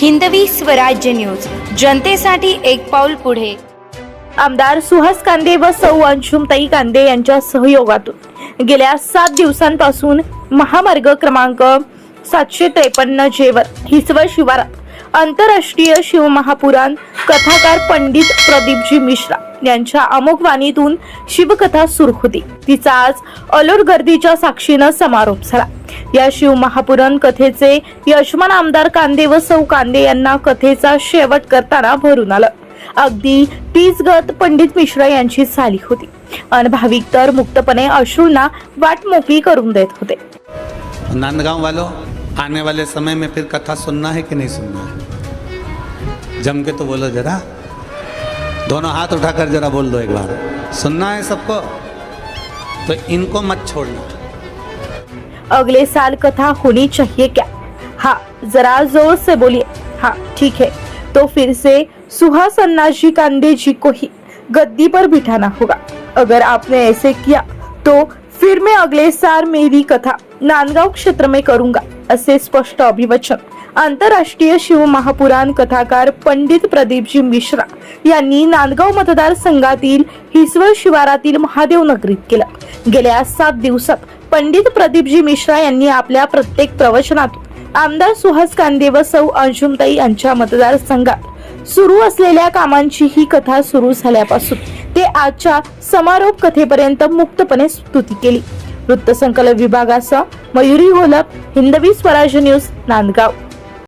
Hindavi Swarajya news. जनतेसाठी एक पाऊल पुढे. आमदार सुहास कांदे व सौ अंशुमताई कांदे यांच्या सहयोगातून गेल्या सात दिवसांपासून महामार्ग क्रमांक सातशे त्रेपन्न जेवर हिसवळ शिवारात आंतरराष्ट्रीय शिवमहापुराण कथाकार पंडित प्रदीपजी मिश्रा यांच्या अमोघ वाणीतून शिवकथा सुरू होती तिचा आज अलोट गर्दीच्या साक्षीनं समारोप झाला. या शिव महापुराण कथेचे यशमान आमदार कांदे व सौ कांदे यांना कथेचा शेवट करताना भरून आलं. अगदी तीच गत पंडित मिश्रा यांची झाली होती. अन भाविक तर मुक्तपणे अश्रूंना वाट मोकळी करून देत होते. नांदगांव वालो आने वाले समय में फिर कथा सुनना है कि नहीं सुनना है? जम के तो बोलो जरा। दोनों हाथ उठाकर जरा बोल दो एक बार। सुनना है सबको? तो इनको मत छोड़ना। अगले साल कथा होनी चाहिए क्या? हाँ जरा जोर से बोलिए। हाँ ठीक है। तो फिर से सुहा सन्नाजी कांदे जी को ही गद्दी पर बिठाना होगा। अगर आपने ऐसे किया तो फिर मैं अगले साल मेरी कथा नांदगांव क्षेत्र में करूंगा। असे स्पष्ट अभिवचन आंतरराष्ट्रीय शिव महापुराण कथाकार पंडित प्रदीपजी मिश्रा यांनी नांदगाव मतदारसंघातील हिसवळ शिवारातील महादेव नगरीत केलं. गेल्या सात दिवसात पंडित प्रदीपजी मिश्रा यांनी आपल्या प्रत्येक प्रवचनातून आमदार सुहास कांदे व सौ अंशुमताई यांच्या मतदारसंघात सुरू असलेल्या कामांची ही कथा सुरू झाल्यापासून ते आजच्या समारोप कथेपर्यंत मुक्तपणे स्तुती केली. वृत्तसंकलन विभागासह मयुरी घोलप हिंदवी स्वराज न्यूज नांदगाव.